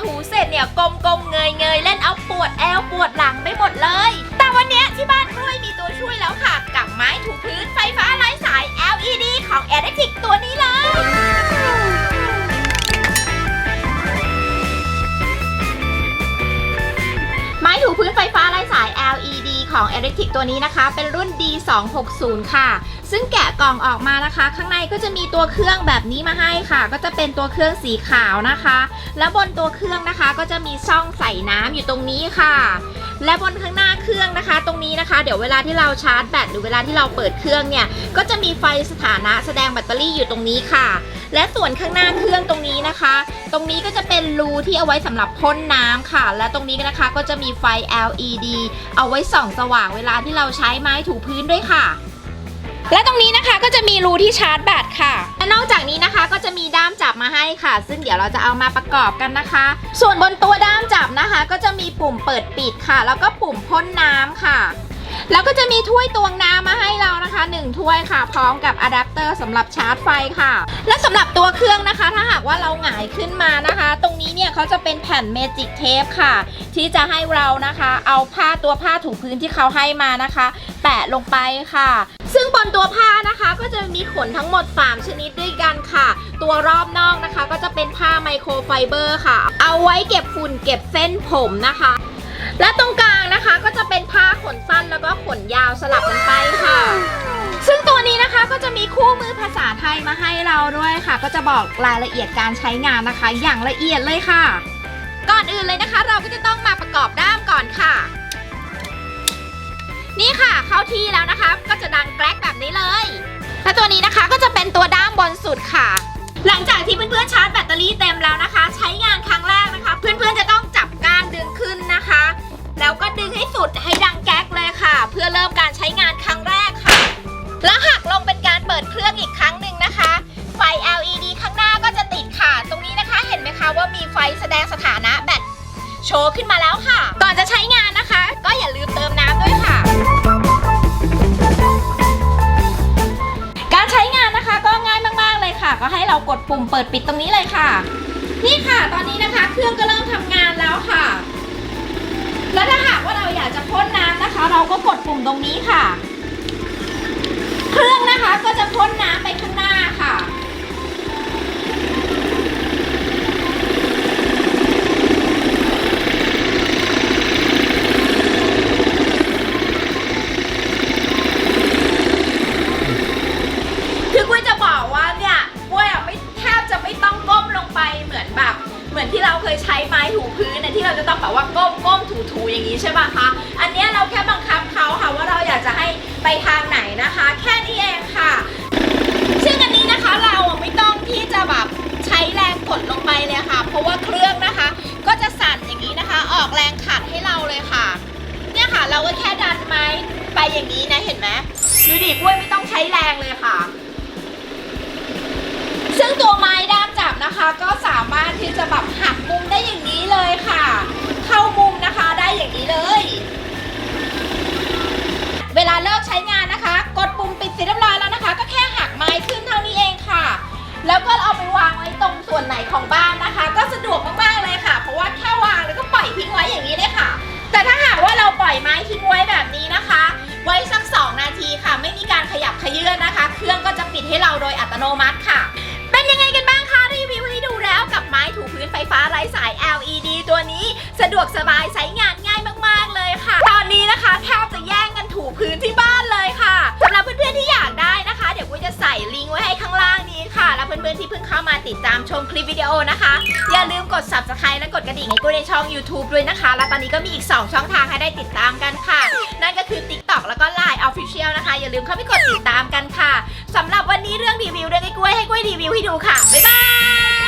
ถูเสร็จเนี่ยกลมกลมเงยเงยเล่นเอาปวดแอวปวดหลังไปหมดเลย แต่วันนี้ที่บ้านกล้วยมีตัวช่วยแล้วค่ะ กับไม้ถูพื้นไฟฟ้าไร้สาย LED ของ e l e c t r i c ตัวนี้เลยไม้ถูพื้นไฟฟ้า Electric ตัวนี้นะคะ เป็นรุ่น D260 ค่ะ ซึ่งแกะกล่องออกมานะคะ ข้างในก็จะมีตัวเครื่องแบบนี้มาให้ค่ะ ก็จะเป็นตัวเครื่องสีขาวนะคะ แล้วบนตัวเครื่องนะคะ ก็จะมีช่องใส่น้ำอยู่ตรงนี้ค่ะ และบนข้างหน้าเครื่องนะคะ ตรงนี้นะคะ เดี๋ยวเวลาที่เราชาร์จแบตหรือเวลาที่เราเปิดเครื่องเนี่ย ก็จะมีไฟสถานะแสดงแบตเตอรี่อยู่ตรงนี้ค่ะ และส่วนข้างหน้าเครื่องตรงนี้นะคะ ตรงนี้ก็จะเป็นรูที่เอาไว้สำหรับพ่นน้ำค่ะ และตรงนี้นะคะก็จะมีไฟ LED เอาไว้ส่องสว่างเวลาที่เราใช้ไม้ถูพื้นด้วยค่ะและตรงนี้นะคะก็จะมีรูที่ชาร์จแบตค่ะ และนอกจากนี้นะคะก็จะมีด้ามจับมาให้ค่ะ ซึ่งเดี๋ยวเราจะเอามาประกอบกันนะคะ ส่วนบนตัวด้ามจับนะคะ ก็จะมีปุ่มเปิดปิดค่ะ แล้วก็ปุ่มพ่นน้ำค่ะ แล้วก็จะมีถ้วยตวงน้ำมาให้เรานะคะ 1 ถ้วยค่ะ พร้อมกับอะแดปเตอร์สำหรับชาร์จไฟค่ะ และสำหรับตัวเครื่องนะคะ ถ้าหากว่าเราหงายขึ้นมานะคะ ตรงนี้เนี่ยเขาจะเป็นแผ่นเมจิกเทปค่ะ ที่จะให้เรานะคะ เอาผ้าตัวผ้าถูพื้นที่เขาให้มานะคะ แปะลงไปค่ะ ซึ่งบนตัวผ้านะคะก็จะมีขนทั้งหมด 3 ชนิดด้วยกันค่ะ ตัวรอบนอกนะคะ ก็จะเป็นผ้าไมโครไฟเบอร์ค่ะ เอาไว้เก็บฝุ่นเก็บเส้นผมนะคะ และตรงกลางนะคะก็จะเป็นผ้าขนสั้นแล้วก็ขนยาวสลับกันไปค่ะ ซึ่งตัวนี้นะคะก็จะมีคู่มือภาษาไทยมาให้เราด้วยค่ะ ก็จะบอกรายละเอียดการใช้งานนะคะ อย่างละเอียดเลยค่ะ ก่อนอื่นเลยนะคะ เราก็จะต้องมาประกอบด้ามก่อนค่ะ นี่ค่ะเข้าที่แล้วนะคะ ก็จะดังแกรกแบบนี้เลย และตัวนี้นะคะก็จะเป็นตัวด้ามบนสุดค่ะ หลังจากที่เพื่อนๆชาร์จแบตเตอรี่เต็มแล้วนะคะ ใช้งานครั้ง ปุ่มเปิดปิดตรงนี้เลยค่ะ นี่ค่ะตอนนี้นะคะ เครื่องก็เริ่มทำงานแล้วค่ะ แล้วถ้าหากว่าเราอยากจะพ่นน้ำนะคะ เราก็กดปุ่มตรงนี้ค่ะ ยใช้ไม้ถูพื้นเนะที่เราจะต้องแบบว่าก้มก้มถูถูอย่างนี้ใช่ป่ะคะ อันเนี้ยเราแค่บังคับเขาค่ะว่าเราอยากจะให้ไปทางไหนนะคะ แค่นี้เองค่ะ ซึ่งอันนี้นะคะเราไม่ต้องที่จะแบบใช้แรงกดลงไปเลยค่ะ เพราะว่าเครื่องนะคะ ก็จะสั่นอย่างนี้นะคะ ออกแรงขัดให้เราเลยค่ะ เนี่ยค่ะเราก็แค่ดันไม้ไปอย่างนี้นะเห็นไหมดูดิกล้วยไม่ต้องใช้แรงเลยค่ะ ซึ่งตัวไม้ด้ นะคะก็สามารถที่จะแบบหักมุมได้อย่างนี้เลยค่ะ เข้ามุมนะคะได้อย่างนี้เลย เวลาเลิกใช้งานนะคะ กดปุ่มปิดเสร็จเรียบร้อยแล้วนะคะ ก็แค่หักไม้ขึ้นเท่านี้เองค่ะ แล้วก็เอาไปวางไว้ตรงส่วนไหนของบ้านนะคะ ก็สะดวกมากๆเลยค่ะ เพราะว่าแค่วางแล้วก็ปล่อยทิ้งไว้อย่างนี้เลยค่ะ แต่ถ้าหากว่าเราปล่อยไม้ทิ้งไว้แบบนี้นะคะ ไว้สัก 2 นาทีค่ะ ไม่มีการขยับขยื่นนะคะ เครื่องก็จะปิดให้เราโดยอัตโนมัติค่ะ ฟฟ้าไร้สาย LED ตัวนี้ สะดวกสบายใช้งานง่ายมากๆเลยค่ะ ตอนนี้นะคะแทบจะแย่งกันถูพื้นที่บ้านเลยค่ะสำหรับเพื่อนๆที่อยากได้นะคะ เดี๋ยวกุ้ยจะใส่ลิงก์ไว้ให้ข้างล่างนี้ค่ะ แล้วเพื่อนๆที่เพิ่งเข้ามาติดตามชมคลิปวิดีโอนะคะ อย่าลืมกด subscribe และกดกระดิ่งให้กุ้ยในช่อง YouTube ด้วยนะคะ และตอนนี้ก็มีอีก 2 ช่องทางให้ได้ติดตามกันค่ะ นั่นก็คือ TikTok แล้วก็ Line Official นะคะ อย่าลืมเข้าไปกดติดตามกันค่ะสำหรับวันนี้เรื่องรีวิวเรื่องไอ้กล้วยให้กล้วยรีวิวให้ดูค่ะบ๊ายบาย